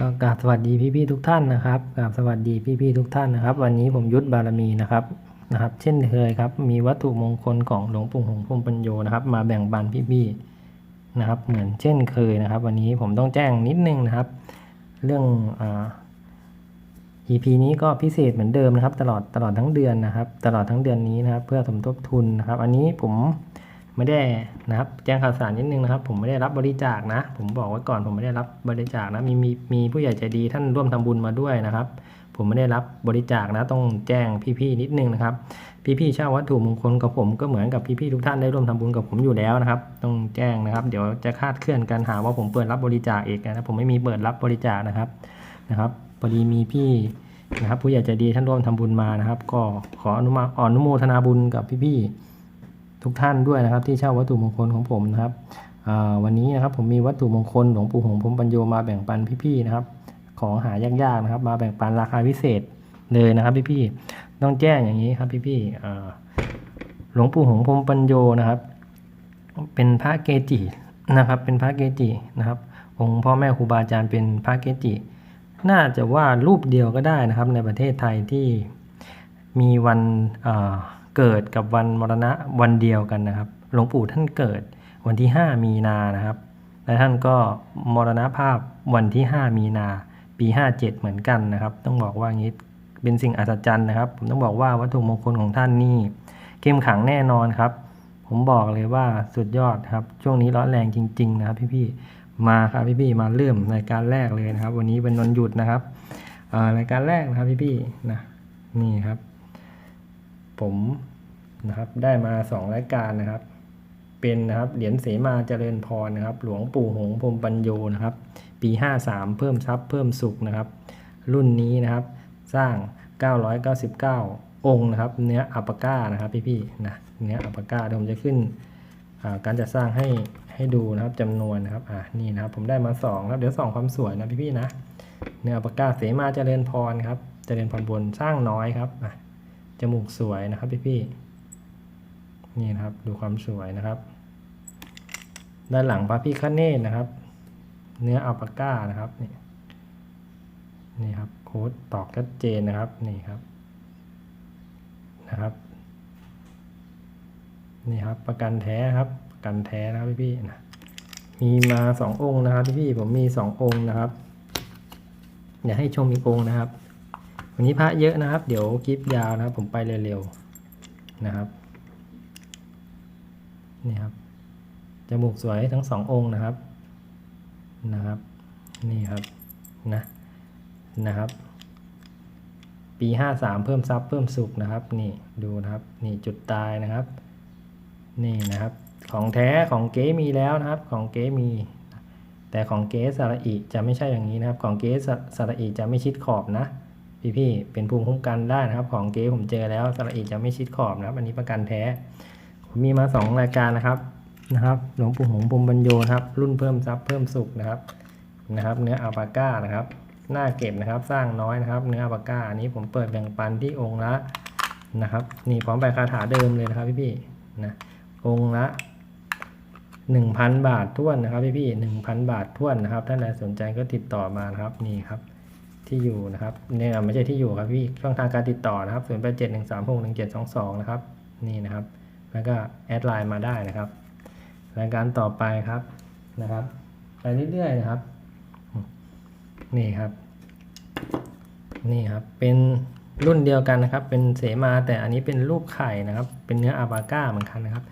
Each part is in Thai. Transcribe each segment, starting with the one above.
ก็กราบสวัสดีพี่ๆทุกท่านนะครับกราบสวัสดีพี่ๆทุกท่านนะครับ วันนี้ผมยุทธบารมีนะครับนะครับ เช่นเคยครับ มีวัตถุมงคลของหลวงปู่หงส์พรหมปัญโยนะครับ มาแบ่งปันพี่ๆนะครับ เหมือนเช่นเคยนะครับ วันนี้ผมต้องแจ้งนิดนึงนะครับ เรื่องอ่า EP นี้ก็พิเศษเหมือนเดิมนะครับ ตลอดตลอดทั้งเดือนนะครับ ตลอดทั้งเดือนนี้นะครับ เพื่อสมทบทุนนะครับ อันนี้ผม ไม่ได้นะครับ แจ้งข่าวสารนิดนึงนะครับ ผมไม่ได้รับบริจาคนะ ผมบอกไว้ก่อนผมไม่ได้รับบริจาคนะมีมีมีผู้ใหญ่ใจดีท่านร่วมทำบุญมาด้วยนะครับ ผมไม่ได้รับบริจาคนะ ต้องแจ้งพี่ๆนิดนึงนะครับ พี่ๆเช่าวัตถุมงคลกับผมก็เหมือนกับพี่ๆทุกท่านได้ร่วมทำบุญกับผมอยู่แล้วนะครับ ต้องแจ้งนะครับ เดี๋ยวจะคาดเคลื่อนกันหาว่าผมเปิดรับบริจาคเอีกนะผมไม่มีเปิดรับบริจาคนะครับนะครับพอดีมีพี่นะครับผู้ใหญ่ใจดีท่านร่วมทำบุญมานะครับ ก็ขออนุมาอนุโมทนาบุญกับพี่ๆ ทุกท่านด้วยนะครับ ที่เช่าวัตถุมงคลของผมนะครับวันนี้นะครับผมมีวัตถุมงคลหลวงปู่หงส์พมปัญโยมาแบ่งปันพี่ๆนะครับ ของหายากๆนะครับ มาแบ่งปันราคาพิเศษเลยนะครับพี่ๆต้องแจ้งอย่างนี้ครับพี่ๆหลวงปู่หงส์พมปัญโยนะครับ เป็นพระเกจินะครับ เป็นพระเกจินะครับองค์พ่อแม่ครูบาอาจารย์เป็นพระเกจิ น่าจะว่ารูปเดียวก็ได้นะครับ ในประเทศไทยที่มีวัน เกิดกับวันมรณะวันเดียวกันนะครับ หลวงปู่ท่านเกิดวันที่ 5 มีนานะครับ และท่านก็มรณภาพวันที่ 5 มีนาปี 57 เหมือนกันนะครับ ต้องบอกว่างี้เป็นสิ่งอัศจรรย์นะครับ ผมต้องบอกว่าวัตถุมงคลของท่านนี่เข้มขังแน่นอนครับ ผมบอกเลยว่าสุดยอดครับ ช่วงนี้ร้อนแรงจริง ๆ นะครับพี่ๆมาครับพี่ๆมาเริ่มรายการแรกเลยนะครับ วันนี้เป็นวันหยุดนะครับรายการแรกนะครับพี่ๆนะนี่ครับ ผมนะครับได้มาสองรายการนะครับ เป็นนะครับเหรียญเสมาเจริญพรนะครับ หลวงปู่หงพรมปัญโยนะครับ ปี 53 เพิ่มทรัพย์เพิ่มสุขนะครับ รุ่นนี้นะครับสร้าง 999 องค์นะครับ เนื้ออัปปาก้านะครับพี่ๆนะเนื้ออัปปาก้าเดี๋ยวผมจะขึ้นการจัดสร้างให้ให้ดูนะครับจำนวนนะครับอ่านี่นะครับผมได้มาสองนะครับเดี๋ยวสองความสวยนะพี่ๆนะเนื้ออัปกกาเสมาเจริญพรครับเจริญพรบนสร้างน้อยครับอะ จมูกสวยนะครับพี่ๆนี่นะครับดูความสวยนะครับ ด้านหลังพระพิฆเนศนะครับ เนื้ออัลปาก้านะครับนี่นี่ครับโค้ดตอกชัดเจนนะครับนี่ครับนะครับนี่ครับประกันแท้ครับประกันแท้นะครับพี่ๆนะมีมาสององค์นะครับพี่ๆผมมีสององค์นะครับอยากให้ชมอีกองค์นะครับ วันนี้พระเยอะนะครับ เดี๋ยวคลิปยาวนะครับ ผมไปเร็วๆนะครับนี่ครับจมูกสวยทั้งสององค์นะครับนะครับ นี่ครับนะนะครับ ปีห้าสามเพิ่มซับเพิ่มสุขนะครับ นี่ดูนะครับนี่จุดตายนะครับ นี่นะครับ ของแท้ของเก๊มีแล้วนะครับ ของเก๊มี แต่ของเก๊สระอิจะไม่ใช่อย่างนี้นะครับ ของเก๊สสระอิจะไม่ชิดขอบนะ พี่ๆเป็นภูมิคุ้มกันได้นะครับ ของเก๊ผมเจอแล้วสระอิจะไม่ชิดขอบนะครับ อันนี้ประกันแท้ผมมีมาสองรายการนะครับนะครับหลวงปู่หงส์ปุมบัญโยนะครับ รุ่นเพิ่มทรัพย์เพิ่มสุขนะครับนะครับ เนื้ออัลปาก้านะครับ หน้าเก็บนะครับสร้างน้อยนะครับ เนื้ออัลปาก้าอันนี้ผมเปิดแบ่งปันที่องค์ละนะครับ นี่พร้อมใบคาถาเดิมเลยนะครับพี่ๆนะองค์ละ 1,000 บาทท้วนนะครับพี่พี่หนึ่งพันบาทท้วนนะครับท่านใดสนใจก็ติดต่อมานะครับนี่ครับ ที่อยู่นะครับเนี่ยไม่ใช่ที่อยู่ครับพี่ช่องทางการติดต่อนะครับ 0 8 7 1 3 6 1 7 2 2 นะครับ นี่นะครับ แล้วก็แอดไลน์มาได้นะครับรายการต่อไปครับนะครับ ไปเรื่อยๆนะครับ นี่ครับ นี่ครับ เป็นรุ่นเดียวกันนะครับ เป็นเสมาแต่อันนี้เป็นรูปไข่นะครับ เป็นเนื้ออาบาก้าเหมือนกันนะครับ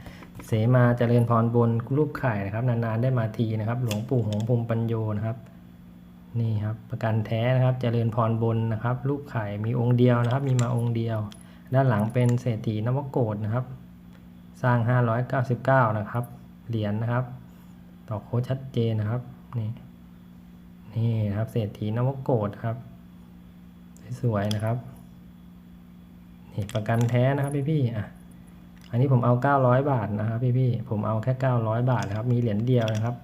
เสมาเจริญพรบนรูปไข่นะครับ นานๆได้มาทีนะครับ หลวงปู่หงส์พรมปัญโยนะครับ นี่ครับประกันแท้นะครับเจริญพรบนนะครับ รูปไข่มีองค์เดียวนะครับ มีมาองค์เดียว ด้านหลังเป็นเศรษฐีนวโกฏนะครับ สร้าง 599 นะครับ เหรียญนะครับ ต่อโค้ชัดเจนนะครับนี่นี่นะครับเศรษฐีนวโกฏครับ สวยๆนะครับนี่ประกันแท้นะครับพี่ๆอะอันนี้ผมเอา 900 บาทนะครับพี่ๆผมเอาแค่ 900 บาทนะครับ มีเหรียญเดียวนะครับ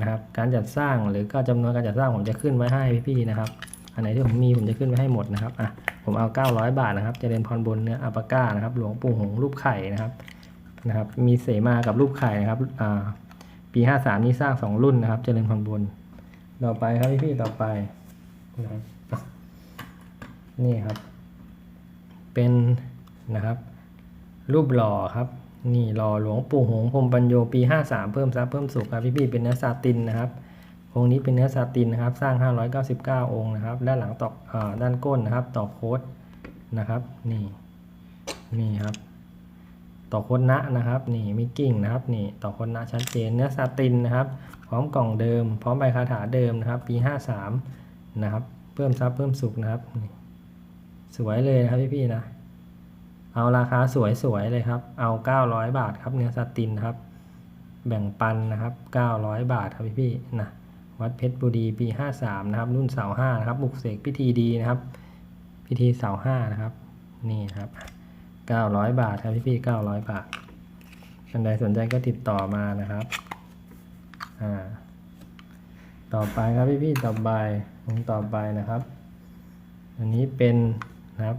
นะครับ การจัดสร้างหรือก็จำนวนการจัดสร้างผมจะขึ้นไว้ให้พี่ๆนะครับ อันไหนที่ผมมีผมจะขึ้นไว้ให้หมดนะครับอะผมเอา 900 บาทนะครับเจริญพรบนเนื้ออัปปาก้านะครับ หลวงปู่หงรูปไข่นะครับนะครับ มีเสมากับรูปไข่นะครับอ่าปี 53 นี่สร้าง 2 รุ่นนะครับเจริญพรบนต่อไปครับพี่ๆต่อไปนะครับนี่ครับ เป็นนะครับ รูปหล่อครับ นี่หล่อหลวงปู่หงพรมปัญโยปี 53 เพิ่มทรัพย์เพิ่มสุขครับพี่ๆเป็นเนื้อซาตินนะครับองค์นี้เป็นเนื้อซาตินนะครับ สร้าง 599 องค์นะครับ ด้านหลังตอกอาด้านก้นนะครับต่อโค้ดนะครับ นี่นี่ครับต่อโคดนะนะครับนี่มีกิ่งนะครับนี่ต่อโคดนะชัดเจนเนื้อซาตินนะครับ พร้อมกล่องเดิม พร้อมใบคาถาเดิมนะครับ ปี 53 นะครับ เพิ่มทรัพย์เพิ่มสุขนะครับ สวยเลยนะครับพี่ๆนะ เอาราคาสวยๆเลยครับ เอา 900 บาทครับเนื้อซาตินครับ แบ่งปันนะครับ 900 บาทครับพี่ๆนะวัดเพชรบุรีปี 53 นะครับ รุ่นเสาห้านะครับ บุกเสกพิธีดีนะครับ พิธีเสาห้านะครับ นี่ครับ 900 บาทครับพี่ๆ900 บาทท่านใดสนใจก็ติดต่อมานะครับ อ่า ต่อไปครับพี่ๆต่อไปองต่อไปนะครับ อันนี้เป็นนะครับ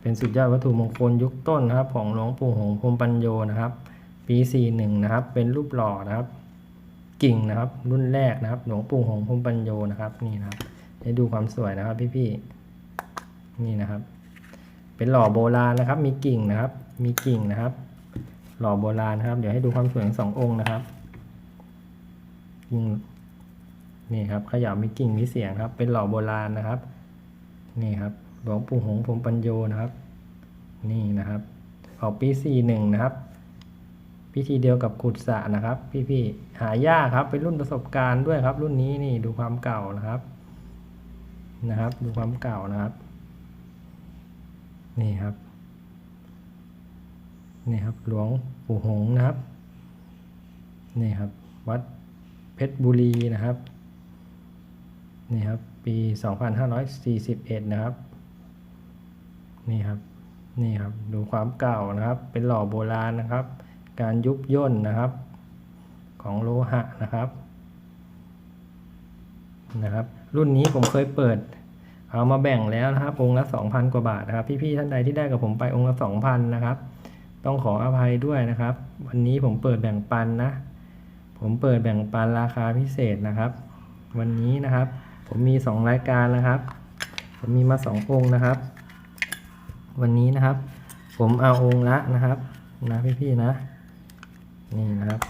เป็นสุดยอดวัตถุมงคลยุคต้นนะครับของหลวงปู่หงส์พรมปัญโยนะครับ ปี 41 นะครับ เป็นรูปหล่อนะครับ กิ่งนะครับ รุ่นแรกนะครับ หลวงปู่หงส์พรมปัญโยนะครับนี่นะครับให้ดูความสวยนะครับพี่ๆนี่นะครับ เป็นหล่อโบราณนะครับ มีกิ่งนะครับ มีกิ่งนะครับ หล่อโบราณนะครับ เดี๋ยวให้ดูความสวยของสององค์นะครับกิ่งนี่ครับขยับมีกิ่งมีเสียงครับ เป็นหล่อโบราณนะครับ นี่ครับ หลวงปู่หงส์พรมปัญโยนะครับ นี่นะครับ ออกปี41นะครับ พิธีเดียวกับขุดสระนะครับ พี่ๆหายากครับ เป็นรุ่นประสบการณ์ด้วยครับ รุ่นนี้นี่ดูความเก่านะครับ นะครับ ดูความเก่านะครับ นี่ครับ นี่ครับหลวงปู่หงส์นะครับ นี่ครับ วัดเพชรบุรีนะครับ นี่ครับ ปี 2541 นะครับ นี่ครับนี่ครับดูความเก่านะครับ เป็นหล่อโบราณนะครับ การยุบย่นนะครับ ของโลหะนะครับนะครับ รุ่นนี้ผมเคยเปิด เอามาแบ่งแล้วนะครับ องค์ละ 2,000 กว่าบาทนะครับ พี่ๆท่านใดที่ได้กับผมไปองค์ละ 2,000 นะครับ ต้องขออภัยด้วยนะครับ วันนี้ผมเปิดแบ่งปันนะ ผมเปิดแบ่งปันราคาพิเศษนะครับ วันนี้นะครับ ผมมี 2 รายการนะครับ ผมมีมา 2 องค์นะครับ วันนี้นะครับ ผมเอาองค์ละนะครับนะพี่ๆนะ นี่นะครับ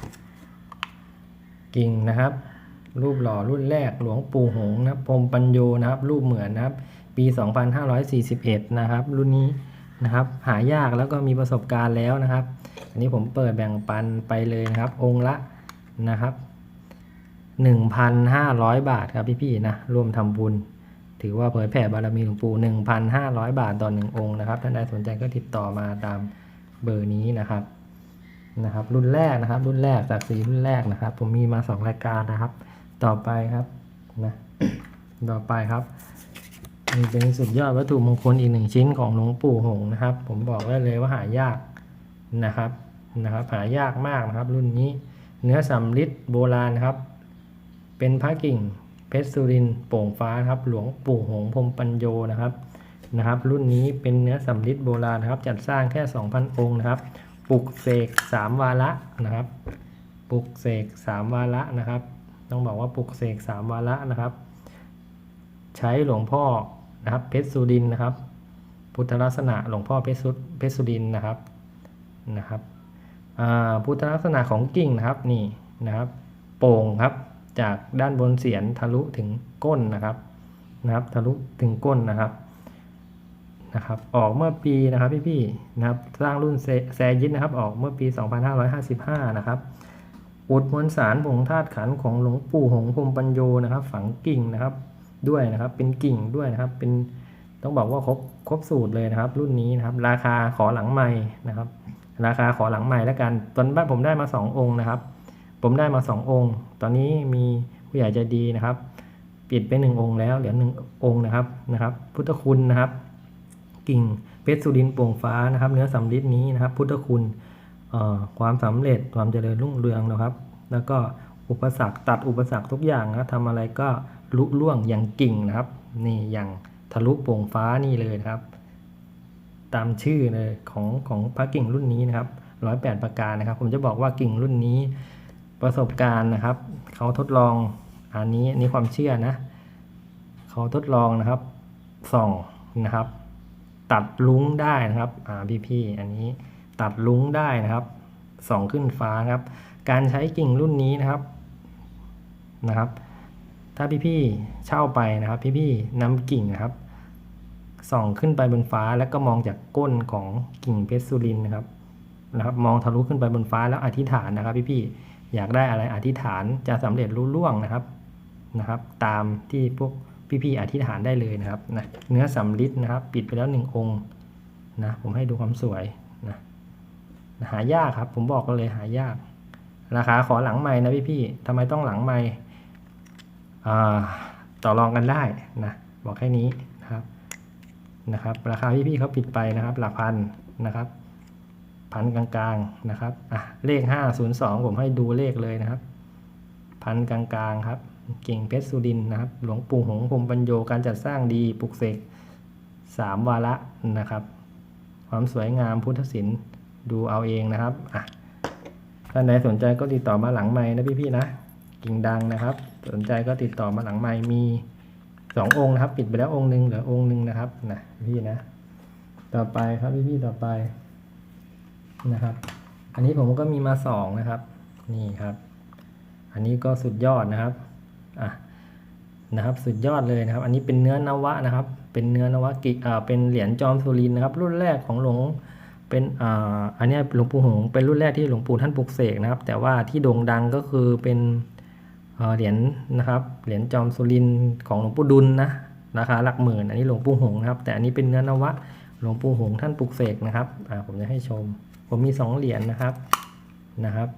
กิ่งนะครับ รูปหล่อรุ่นแรกหลวงปู่หงนะพรมปัญโยนะครับ รูปเหมือนนะครับ ปี 2541 นะครับ รุ่นนี้นะครับ หายากแล้วก็มีประสบการณ์แล้วนะครับ อันนี้ผมเปิดแบ่งปันไปเลยนะครับ องค์ละนะครับ 1,500 บาทครับพี่ๆนะร่วมทำบุญ ถือว่าเผยแผ่บารมีหลวงปู่1,500 บาทต่อหนึ่งองค์นะครับ ท่านใดสนใจก็ติดต่อมาตามเบอร์นี้นะครับนะครับ รุ่นแรกนะครับ รุ่นแรกจากสีรุ่นแรกนะครับ ผมมีมาสองรายการนะครับ ต่อไปครับนะต่อไปครับนี่เป็นสุดยอดวัตถุมงคลอีกหนึ่งชิ้นของหลวงปู่หงนะครับ ผมบอกได้เลยว่าหายากนะครับนะครับ หายากมากนะครับ รุ่นนี้เนื้อสำริดโบราณครับ เป็นพระกิ่ง เพชรสุรินโป่งฟ้าครับหลวงปู่หงพรมปัญโยนะครับนะครับ รุ่นนี้เป็นเนื้อสำริดโบราณนะครับ จัดสร้างแค่ 2,000 องค์นะครับปลุกเสก3วาระนะครับปลุกเสก3วาระนะครับ ต้องบอกว่าปลุกเสก3วาระนะครับ ใช้หลวงพ่อนะครับเพชรสุรินนะครับ พุทธลักษณะหลวงพ่อเพชรสุเพชรสุรินนะครับนะครับอ่าพุทธลักษณะของกิ่งนะครับนี่นะครับ โป่งครับ จากด้านบนเสียนทะลุถึงก้นนะครับนะครับ ทะลุถึงก้นนะครับนะครับ ออกเมื่อปีนะครับพี่ๆนะครับ สร้างรุ่นแซยิดนะครับ ออกเมื่อปี 2555 นะครับอุดมวลสารผงธาตุขันของหลวงปู่หงส์พรมปัญโยนะครับ ฝังกิ่งนะครับด้วยนะครับ เป็นกิ่งด้วยนะครับ เป็นต้องบอกว่าครบครบสูตรเลยนะครับ รุ่นนี้นะครับ ราคาขอหลังใหม่นะครับ ราคาขอหลังใหม่แล้วกันตอนบ้านผมได้มา 2 องค์นะครับ ผมได้มา 2 องค์ ตอนนี้มีผู้ใหญ่ใจดีนะครับ ปิดไปหนึ่งองค์แล้วเหลือหนึ่งองค์นะครับนะครับ พุทธคุณนะครับ กิ่งเพชรสุรินทร์โป่งฟ้านะครับ เนื้อสำริดนี้นะครับ พุทธคุณความสำเร็จความเจริญรุ่งเรืองนะครับ แล้วก็อุปสรรคตัดอุปสรรคทุกอย่างนะทำอะไรก็ลุล่วงอย่างกิ่งนะครับ นี่อย่างทะลุโป่งฟ้านี่เลยนะครับ ตามชื่อเลยของของพระกิ่งรุ่นนี้นะครับร้อยแปดประการนะครับ ผมจะบอกว่ากิ่งรุ่นนี้ ประสบการณ์นะครับ เขาทดลองอันนี้อันนี้ความเชื่อนะ เขาทดลองนะครับส่องนะครับ ตัดลุ้งได้นะครับอ่าพี่ๆอันนี้ตัดลุ้งได้นะครับส่องขึ้นฟ้าครับ การใช้กิ่งรุ่นนี้นะครับนะครับ ถ้าพี่ๆเช่าไปนะครับ พี่ๆนำกิ่งนะครับส่องขึ้นไปบนฟ้าแล้วก็มองจากก้นของกิ่งเพชรสุรินนะครับนะครับ มองทะลุขึ้นไปบนฟ้าแล้วอธิษฐานนะครับ พี่ๆ อยากได้อะไรอธิษฐานจะสำเร็จรุ่ล่วงนะครับนะครับ ตามที่พวกพี่ๆอธิษฐานได้เลยนะครับนะเนื้อสำริดนะครับ ปิดไปแล้วหนึ่งองค์นะผมให้ดูความสวยนะหายากครับ ผมบอกกันเลยหายาก ราคาขอหลังใหม่นะพี่ๆทำไมต้องหลังใหม่อ่าต่อรองกันได้นะบอกแค่นี้นะครับนะครับ ราคาพี่ๆเขาปิดไปนะครับ หลักพันนะครับ พันกลางๆนะครับอะเลข 502 ผมให้ดูเลขเลยนะครับ พันกลางๆครับ เก่งเพชรสุรินนะครับ หลวงปู่หงพรมปัญโยการจัดสร้างดีปลุกเสกสามวาระนะครับ ความสวยงามพุทธศิลป์ดูเอาเองนะครับอะท่านใดสนใจก็ติดต่อมาหลังไม้นะพี่ๆนะกิ่งดังนะครับ สนใจก็ติดต่อมาหลังไม้มีสององค์นะครับ ปิดไปแล้วองค์หนึ่งเหลือองค์หนึ่งนะครับนะพี่นะ ต่อไปครับพี่ๆต่อไป นะครับ อันนี้ผมก็มีมาสองนะครับ นี่ครับ อันนี้ก็สุดยอดนะครับ อะ นะครับ สุดยอดเลยนะครับ อันนี้เป็นเนื้อนวะนะครับ เป็นเนื้อนวะกิอ่า เป็นเหรียญจอมสุรินนะครับ รุ่นแรกของหลวง เป็น อ่า อันนี้หลวงปู่หง เป็นรุ่นแรกที่หลวงปู่ท่านปลุกเสกนะครับ แต่ว่าที่โด่งดังก็คือเป็นเอ่อเหรียญนะครับ เหรียญจอมสุรินของหลวงปู่ดุลนะราคาหลักหมื่น อันนี้หลวงปู่หงนะครับ แต่อันนี้เป็นเนื้อนวะหลวงปู่หงท่านปลุกเสกนะครับอ่าผมจะให้ชม ผมมีสองเหรียญนะครับนะครับ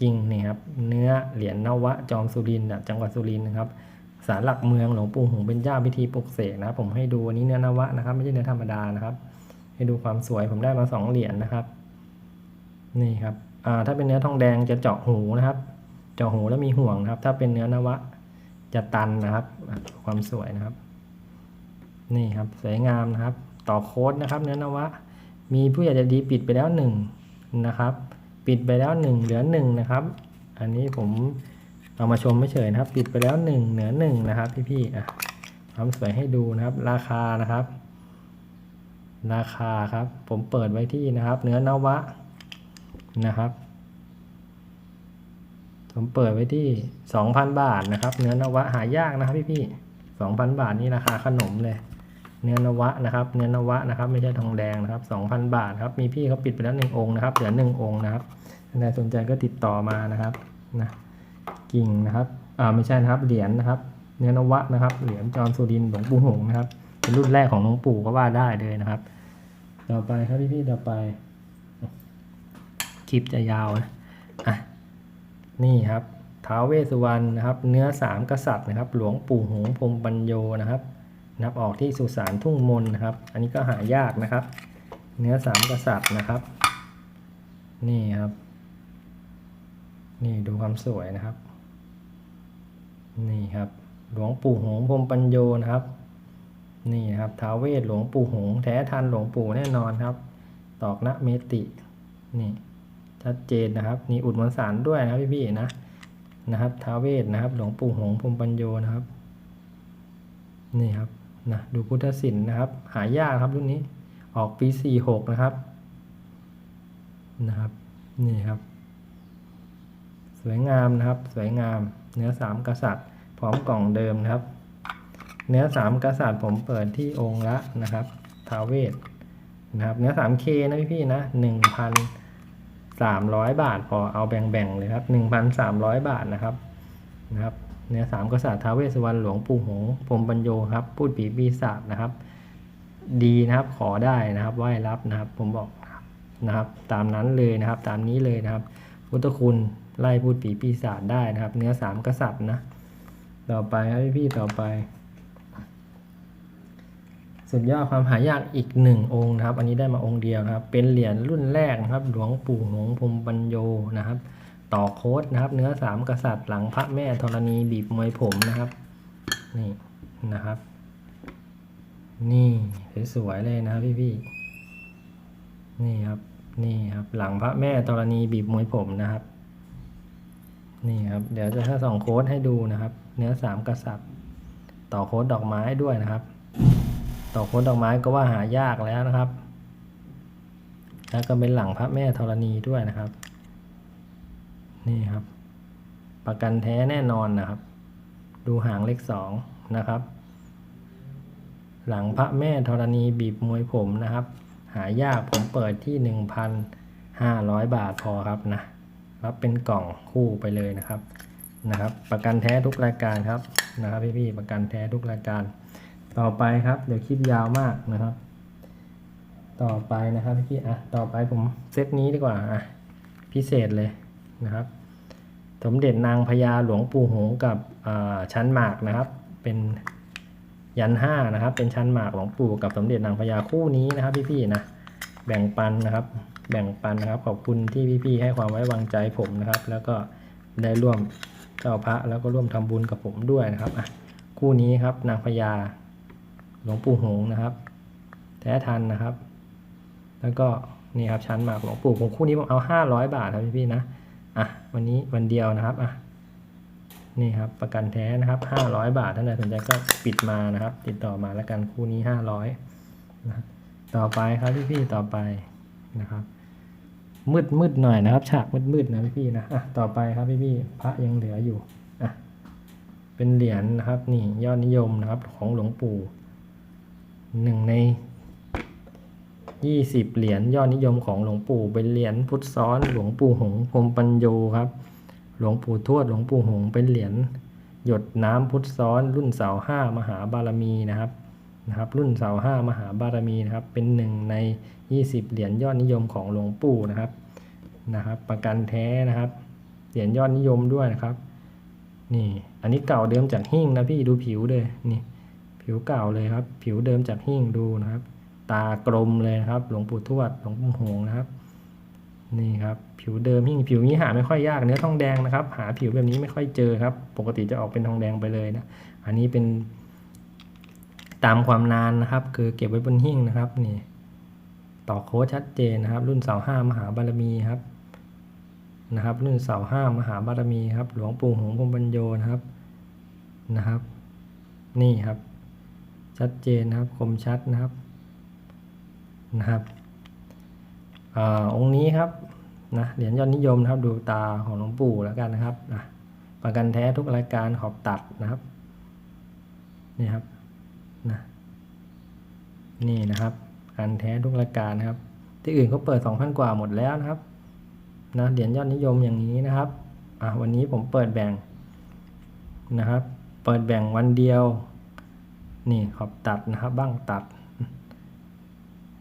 กิ่งเนี่ยครับเนื้อเหรียญนวะจอมสุรินทร์จังหวัดสุรินทร์นะครับศาลหลักเมืองหลวงปู่หงเป็นเจ้าพิธีปลุกเสกนะผมให้ดูอันนี้เนื้อนวะนะครับ ไม่ใช่เนื้อธรรมดานะครับ ให้ดูความสวยผมได้มาสองเหรียญนะครับนี่ครับอ่าถ้าเป็นเนื้อทองแดงจะเจาะหูนะครับ เจาะหูแล้วมีห่วงนะครับ ถ้าเป็นเนื้อนวะจะตันนะครับ ความสวยนะครับ นี่ครับสวยงามนะครับ ต่อโค้ดนะครับ เนื้อนวะ มีผู้ใหญ่ใจดีปิดไปแล้วหนึ่งนะครับ ปิดไปแล้วหนึ่งเหลือหนึ่งนะครับ อันนี้ผมเอามาชมไม่เฉยนะครับ ปิดไปแล้วหนึ่งเหลือหนึ่งนะครับ พี่ๆอะความสวยให้ดูนะครับ ราคานะครับ ราคาครับ ผมเปิดไว้ที่นะครับ เนื้อนวะนะครับ ผมเปิดไว้ที่ 2,000 บาทนะครับ เนื้อนวะหายากนะครับพี่ๆ2,000 บาทนี่ราคาขนมเลย เนื้อนวะนะครับเนื้อนวะนะครับ ไม่ใช่ทองแดงนะครับ 2,000 บาทครับมีพี่เขาปิดไปแล้วหนึ่งองค์นะครับเหลือหนึ่งองค์นะครับท่านใดสนใจก็ติดต่อมานะครับนะกิ่งนะครับอ่าไม่ใช่นะครับเหรียญนะครับ เนื้อนวะนะครับเหรียญจอมสุรินหลวงปู่หงนะครับ เป็นรุ่นแรกของหลวงปู่ก็ว่าได้เลยนะครับ ต่อไปครับพี่ๆต่อไปคลิปจะยาวนะอะนี่ครับท้าวเวสสุวรรณนะครับ เนื้อสามกษัตริย์นะครับ หลวงปู่หงพรมปัญโยนะครับ นับออกที่สุสานทุ่งมนนะครับ อันนี้ก็หายากนะครับ เนื้อสามกษัตริย์นะครับ นี่ครับ นี่ดูความสวยนะครับ นี่ครับ หลวงปู่หงพรมปัญโยนะครับ นี่นะครับท้าวเวสหลวงปู่หงแท้ทันหลวงปู่แน่นอนครับ ตอกณเมติ นี่ชัดเจนนะครับ นี่อุดมสารด้วยนะครับพี่ๆนะนะครับท้าวเวสนะครับ หลวงปู่หงพรมปัญโยนะครับนี่ครับ นะดูพุทธศิลป์นะครับ หายากครับรุ่นนี้ออกปีสี่หกนะครับนะครับนี่ครับ สวยงามนะครับ สวยงาม เนื้อสามกษัตริย์ พร้อมกล่องเดิมนะครับ เนื้อสามกษัตริย์ผมเปิดที่องค์ละนะครับทาวเวสนะครับ เนื้อสามเคนะพี่ๆนะหนึ่งพันสามร้อยบาทพอเอาแบ่งๆเลยครับหนึ่งพันสามร้อยบาทนะครับนะครับ เนื้อสามกษัตริย์ท้าวเวสสุวรรณหลวงปู่หงพรมปัญโยครับพูดปีปีศาจนะครับ ดีนะครับขอได้นะครับไหว้รับนะครับ ผมบอกนะครับ ตามนั้นเลยนะครับ ตามนี้เลยนะครับ พุทธคุณไล่พูดปีปีศาจได้นะครับ เนื้อสามกษัตริย์นะต่อไปครับพี่ๆต่อไป สุดยอดความหายากอีกหนึ่งองค์นะครับ อันนี้ได้มาองค์เดียวครับ เป็นเหรียญรุ่นแรกนะครับ หลวงปู่หงพรมปัญโยนะครับ ต่อโค้ดนะครับ เนื้อสามกษัตริย์หลังพระแม่ธรณีบีบมวยผมนะครับ นี่นะครับ นี่สวยๆเลยนะครับพี่ๆนี่ครับนี่ครับหลังพระแม่ธรณีบีบมวยผมนะครับ นี่ครับ เดี๋ยวจะถ้าส่องโค้ดให้ดูนะครับ เนื้อสามกษัตริย์ ต่อโค้ดดอกไม้ด้วยนะครับ ต่อโค้ดดอกไม้ก็ว่าหายากแล้วนะครับ แล้วก็เป็นหลังพระแม่ธรณีด้วยนะครับ นี่ครับ ประกันแท้แน่นอนนะครับ ดูหางเลขสองนะครับ หลังพระแม่ธรณีบีบมวยผมนะครับ หายากผมเปิดที่ 1,500 บาทพอครับนะรับเป็นกล่องคู่ไปเลยนะครับนะครับ ประกันแท้ทุกรายการครับนะครับพี่ๆประกันแท้ทุกรายการ ต่อไปครับ เดี๋ยวคลิปยาวมากนะครับ ต่อไปนะครับพี่ๆอะต่อไปผมเซตนี้ดีกว่าอะพิเศษเลย นะครับสมเด็จนางพญาหลวงปู่หงกับชั้นหมากนะครับ เป็นยันห้านะครับ เป็นชั้นหมากหลวงปู่กับสมเด็จนางพญาคู่นี้นะครับ พี่ๆนะแบ่งปันนะครับ แบ่งปันนะครับ ขอบคุณที่พี่ๆให้ความไว้วางใจผมนะครับ แล้วก็ได้ร่วมเจ้าพระแล้วก็ร่วมทำบุญกับผมด้วยนะครับอะคู่นี้ครับนางพญาหลวงปู่หงนะครับแท้ทันนะครับ แล้วก็นี่ครับชั้นหมากหลวงปู่ผมคู่นี้ผมเอาห้าร้อยบาทครับพี่ๆนะ อะวันนี้วันเดียวนะครับอะนี่ครับประกันแท้นะครับห้าร้อยบาทท่านใดสนใจก็ปิดมานะครับ ติดต่อมาแล้วกันคู่นี้ห้าร้อยนะต่อไปครับพี่ๆต่อไปนะครับ มืดมืดหน่อยนะครับ ฉากมืดมืดนะพี่ๆนะอะต่อไปครับพี่ๆพระยังเหลืออยู่อะเป็นเหรียญนะครับนี่ยอดนิยมนะครับของหลวงปู่หนึ่งใน ยี่สิบเหรียญยอดนิยมของหลวงปู่เป็นเหรียญพุทธซ้อนหลวงปู่หงพรมปัญโยครับ หลวงปู่ทวดหลวงปู่หงเป็นเหรียญหยดน้ำพุทธซ้อน รุ่นเสาห้ามหาบารมีนะครับนะครับ รุ่นเสาห้ามหาบารมีนะครับ เป็นหนึ่งใน 20 เหรียญยอดนิยมของหลวงปู่นะครับนะครับ ประกันแท้นะครับ เหรียญยอดนิยมด้วยนะครับ นี่ อันนี้เก่าเดิมจากหิ้งนะพี่ดูผิวเลยนี่ ผิวเก่าเลยครับ ผิวเดิมจากหิ้งดูนะครับ ตากลมเลยนะครับ หลวงปู่ทวดหลวงปู่หงนะครับ นี่ครับผิวเดิมหิ้งผิวนี้หาไม่ค่อยยากเนื้อทองแดงนะครับ หาผิวแบบนี้ไม่ค่อยเจอครับ ปกติจะออกเป็นทองแดงไปเลยนะอันนี้เป็นตามความนานนะครับ คือเก็บไว้บนหิ้งนะครับนี่ต่อโค้ดชัดเจนนะครับ รุ่นเสาห้ามหาบารมีครับนะครับ รุ่นเสาห้ามหาบารมีครับ หลวงปู่หงส์พรหมปัญโยนะครับนะครับ นี่ครับ ชัดเจนนะครับคมชัดนะครับ นะครับอองค์นี้ครับนะเหรียญยอดนิยมนะครับ ดูตาของหลวงปู่แล้วกันนะครับนะประกันแท้ทุกรายการขอบตัดนะครับนี่ครับนะนี่นะครับประกันแท้ทุกรายการนะครับ ที่อื่นเขาเปิด 2,000 กว่าหมดแล้วนะครับนะเหรียญยอดนิยมอย่างนี้นะครับอะวันนี้ผมเปิดแบ่งนะครับ เปิดแบ่งวันเดียว นี่ขอบตัดนะครับบ้างตัด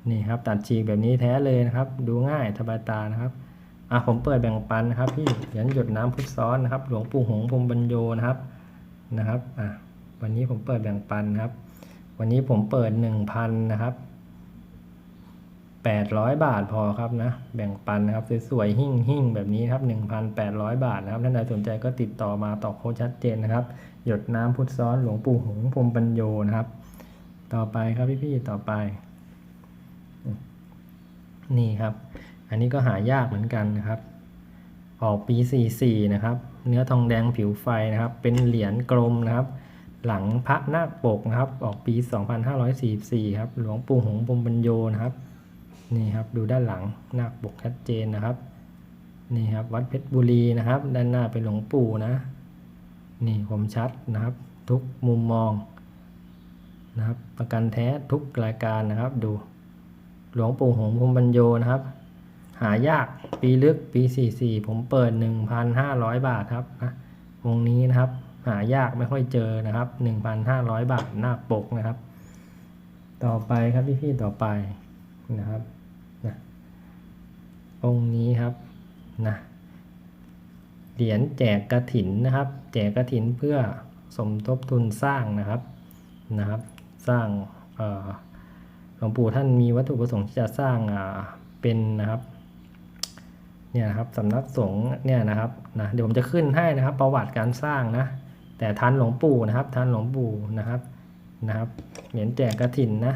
นี่ครับตัดฉีกแบบนี้แท้เลยนะครับ ดูง่ายสบายตานะครับอะผมเปิดแบ่งปันนะครับพี่เหรียญหยดน้ำพุทธซ้อนนะครับ หลวงปู่หงพรมบรรโยนะครับนะครับอะวันนี้ผมเปิดแบ่งปันนะครับ วันนี้ผมเปิดหนึ่งพันนะครับแปดร้อยบาทพอครับนะ แบ่งปันนะครับสวยๆหิ่งหิ่งแบบนี้ครับหนึ่งพันแปดร้อยบาทนะครับท่านใดสนใจก็ติดต่อมาต่อโค้ดชัดเจนนะครับ หยดน้ำพุทธซ้อนหลวงปู่หงพรมบรรโยนะครับ ต่อไปครับพี่ๆต่อไป นี่ครับ อันนี้ก็หายากเหมือนกันนะครับ ออกปี 44 นะครับ เนื้อทองแดงผิวไฟนะครับ เป็นเหรียญกลมนะครับ หลังพระนาคปกนะครับ ออกปี 2544 ครับ หลวงปู่หงส์พรมปัญโยนะครับ นี่ครับ ดูด้านหลังนาคปกชัดเจนนะครับ นี่ครับ วัดเพชรบุรีนะครับ ด้านหน้าเป็นหลวงปู่นะ นี่คมชัดนะครับ ทุกมุมมองนะครับ ประกันแท้ทุกรายการนะครับ ดู หลวงปู่หงพรมปัญโยนะครับ หายากปีลึกปี 44 ผมเปิด 1,500 บาทครับนะวงนี้นะครับ หายากไม่ค่อยเจอนะครับ 1,500 บาทหน้าปกนะครับ ต่อไปครับพี่ๆต่อไปนะครับนะองค์นี้ครับนะเหรียญแจกกระถินนะครับ แจกกระถินเพื่อสมทบทุนสร้างนะครับนะครับ สร้างเอ่อ ลวงปู่ท่านมีวัตถุประสงค์ที่จะสร้างเป็นนะครับเนี่ยนะครับสำนักสงฆ์เนี่ยนะครับนะเดี๋ยวผมจะขึ้นให้นะครับ ประวัติการสร้างนะแต่ทันหลวงปู่นะครับทันหลวงปู่นะครับนะครับเหรียญแจกกระถินนะ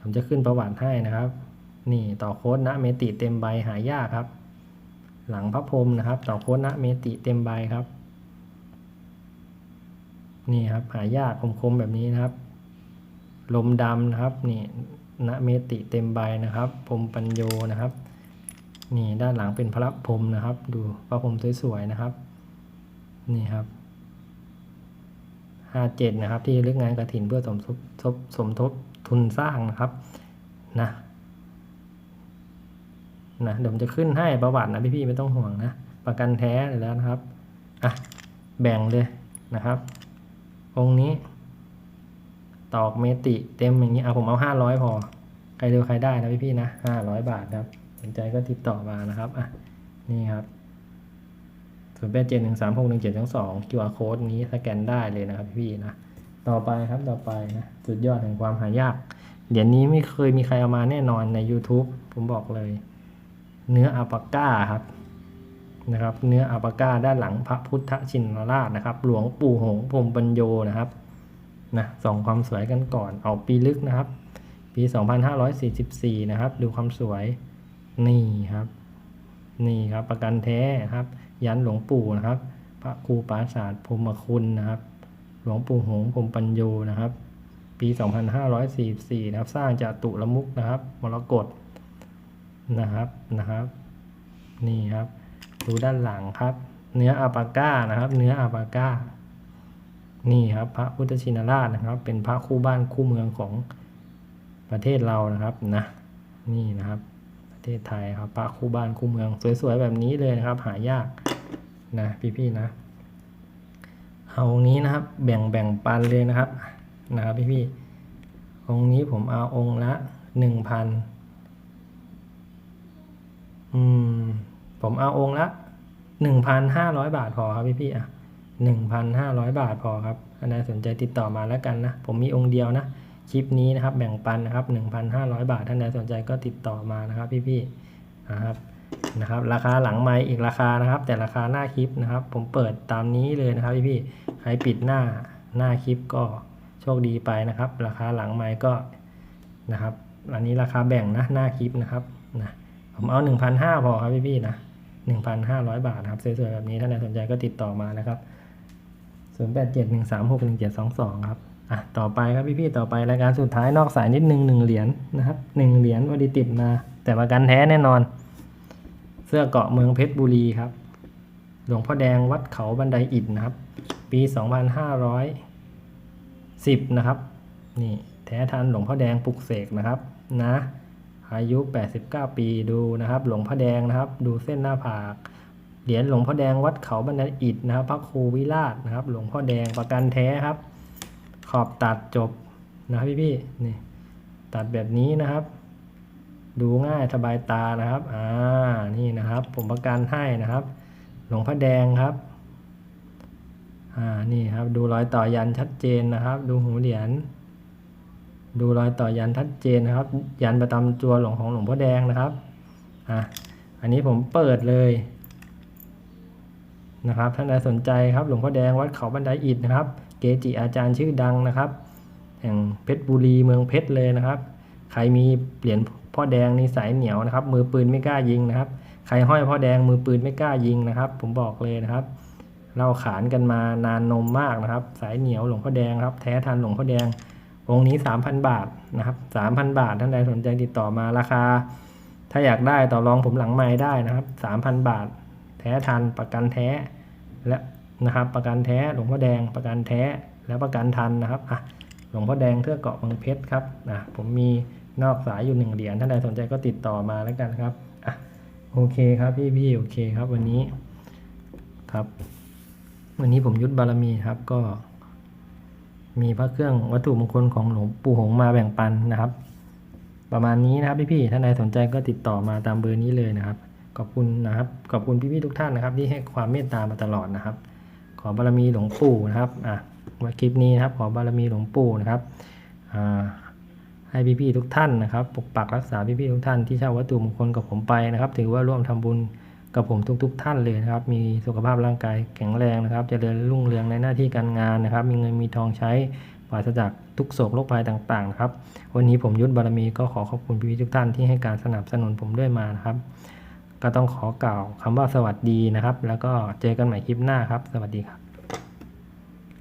ผมจะขึ้นประวัติให้นะครับ นี่ต่อโค้ดนะเมติเต็มใบหายากครับ หลังพระพรมนะครับ ต่อโค้ดนะเมติเต็มใบครับ นี่ครับหายากคมๆแบบนี้นะครับ ลมดำนะครับนี่ณเมติเต็มใบนะครับพรมปัญโยนะครับ นี่ด้านหลังเป็นพระพรมนะครับ ดูพระพรมสวยๆนะครับ นี่ครับห้าเจ็ดนะครับ ที่ระลึกงานกระถินเพื่อสมทบทบสมทบทุนสร้างนะครับนะนะเดี๋ยวผมจะขึ้นให้ประวัตินะพี่ๆไม่ต้องห่วงนะ ประกันแท้เลยแล้วนะครับอะแบ่งเลยนะครับองค์นี้ ตอกเมติเต็มอย่างนี้เอาผมเอาห้าร้อยพอ ใครเร็วใครได้นะพี่ๆนะห้าร้อยบาทครับสนใจก็ติดต่อมานะครับอะนี่ครับศูนย์แปดเจ็ดหนึ่งสามหกหนึ่งเจ็ดทั้งสองคิวอาร์โค้ดนี้สแกนได้เลยนะครับพี่ๆนะต่อไปครับต่อไปนะสุดยอดแห่งความหายากเหรียญนี้ไม่เคยมีใครเอามาแน่นอนใน YouTube ผมบอกเลย เนื้ออัลปาก้าครับนะครับ เนื้ออัลปาก้าด้านหลังพระพุทธชินราชนะครับ หลวงปู่หงพรมปัญโยนะครับ นะส่องความสวยกันก่อนเอาปีลึกนะครับ ปี 2544 นะครับ ดูความสวยนี่ครับ นี่ครับประกันแท้ครับ ยันหลวงปู่นะครับ พระครูปราศาสตร์พรมคุณนะครับ หลวงปู่หงส์พรมปัญโยนะครับ ปี 2544 นะครับ สร้างจากตุลมุกนะครับ มรกตนะครับนะครับ นี่ครับ ดูด้านหลังครับ เนื้ออาปาก้านะครับ เนื้ออาปาก้า นี่ครับพระพุทธชินราชนะครับ เป็นพระคู่บ้านคู่เมืองของประเทศเรานะครับนะนี่นะครับ ประเทศไทยครับพระคู่บ้านคู่เมือง สวยๆแบบนี้เลยนะครับ หายากนะพี่ๆนะ เอาองนี้นะครับ แบ่งแบ่งปันเลยนะครับนะครับพี่ๆองค์นี้ผมเอาองค์ละหนึ่งพันอืมผมเอาองค์ละหนึ่งพันห้าร้อยบาทพอครับพี่ๆอะ หนึ่งพันห้าร้อยบาทพอครับอันใดสนใจติดต่อมาแล้วกันนะ ผมมีองค์เดียวนะ คลิปนี้นะครับแบ่งปันนะครับหนึ่งพันห้าร้อยบาทท่านใดสนใจก็ติดต่อมานะครับพี่ๆนะครับนะครับ ราคาหลังไม้อีกราคานะครับ แต่ราคาหน้าคลิปนะครับ ผมเปิดตามนี้เลยนะครับพี่ๆใครปิดหน้าหน้าคลิปก็โชคดีไปนะครับ ราคาหลังไม้ก็นะครับ อันนี้ราคาแบ่งนะหน้าคลิปนะครับนะผมเอา 1,500พอครับพี่ๆนะ1,500 บาทนะครับสวยๆแบบนี้ท่านใดสนใจก็ติดต่อมานะครับ 0871361722 ครับอะต่อไปครับพี่ๆต่อไปรายการสุดท้ายนอกสายนิดนึงหนึ่งเหรียญนะครับหนึ่งเหรียญวันดีติดมาแต่ประกันแท้แน่นอน เสื้อเกาะเมืองเพชรบุรีครับ หลวงพ่อแดงวัดเขาบันไดอิฐนะครับ ปี 2510 นะครับนี่แท้ทันหลวงพ่อแดงปลุกเสกนะครับนะอายุ 89 ปีดูนะครับ หลวงพ่อแดงนะครับ ดูเส้นหน้าผาก เหรียญหลวงพ่อแดงวัดเขาบันไดอิฐนะครับ พระครูวิราชนะครับ หลวงพ่อแดงประกันแท้ครับ ขอบตัดจบนะครับพี่ๆนี่ตัดแบบนี้นะครับ ดูง่ายสบายตานะครับอ่านี่นะครับ ผมประกันให้นะครับ หลวงพ่อแดงครับอ่านี่ครับ ดูรอยต่อยันชัดเจนนะครับ ดูหูเหรียญดูรอยต่อยันชัดเจนนะครับ ยันประจำตัวหลวงของหลวงพ่อแดงนะครับอะอันนี้ผมเปิดเลย นะครับท่านใดสนใจครับหลวงพ่อแดงวัดเขาบันไดอิฐนะครับ เกจิอาจารย์ชื่อดังนะครับแห่งเพชรบุรีเมืองเพชรเลยนะครับ ใครมีเหรียญพ่อแดงนี่สายเหนียวนะครับ มือปืนไม่กล้ายิงนะครับ ใครห้อยพ่อแดงมือปืนไม่กล้ายิงนะครับ ผมบอกเลยนะครับ เราขานกันมานานนมมากนะครับ สายเหนียวหลวงพ่อแดงครับ แท้ทันหลวงพ่อแดงองค์นี้ 3,000 บาทนะครับ 3,000 บาทท่านใดสนใจติดต่อมาราคา ถ้าอยากได้ต่อรองผมหลังไม้ได้นะครับ 3,000 บาท แท้ทันประกันแท้และนะครับประกันแท้หลวงพ่อแดงประกันแท้และประกันทันนะครับอะหลวงพ่อแดงเทือกเกาะเมืองเพชรครับนะผมมีนอกสายอยู่หนึ่งเหรียญท่านใดสนใจก็ติดต่อมาแล้วกันครับอะโอเคครับพี่พี่โอเคครับวันนี้ครับ วันนี้ผมยุทธบารมีครับก็ มีพระเครื่องวัตถุมงคลของหลวงปู่หงมาแบ่งปันนะครับ ประมาณนี้นะครับพี่ๆท่านใดสนใจก็ติดต่อมาตามเบอร์นี้เลยนะครับ ขอบคุณนะครับ ขอบคุณพี่ๆทุกท่านนะครับ ที่ให้ความเมตตามาตลอดนะครับ ขอบารมีหลวงปู่นะครับอะมาคลิปนี้นะครับ ขอบารมีหลวงปู่นะครับอ่าให้พี่ๆทุกท่านนะครับ ปกปักรักษาพี่ๆทุกท่านที่เช่าวัตถุมงคลกับผมไปนะครับ ถือว่าร่วมทำบุญกับผมทุก ๆ ท่านเลยนะครับ มีสุขภาพร่างกายแข็งแรงนะครับจเจริญรุ่งเรืองในหน้าที่การงานนะครับ มีเงินมีทองใช้ปราศจากทุกโศกโรคภัยต่างๆนะครับ วันนี้ผมยุทธบารมีก็ขอขอบคุณพี่ๆทุกท่านที่ให้การสนับสนุนผมด้วยมานะครับ ก็ต้องขอกล่าวคำว่าสวัสดีนะครับ แล้วก็เจอกันใหม่คลิปหน้าครับ สวัสดีครับ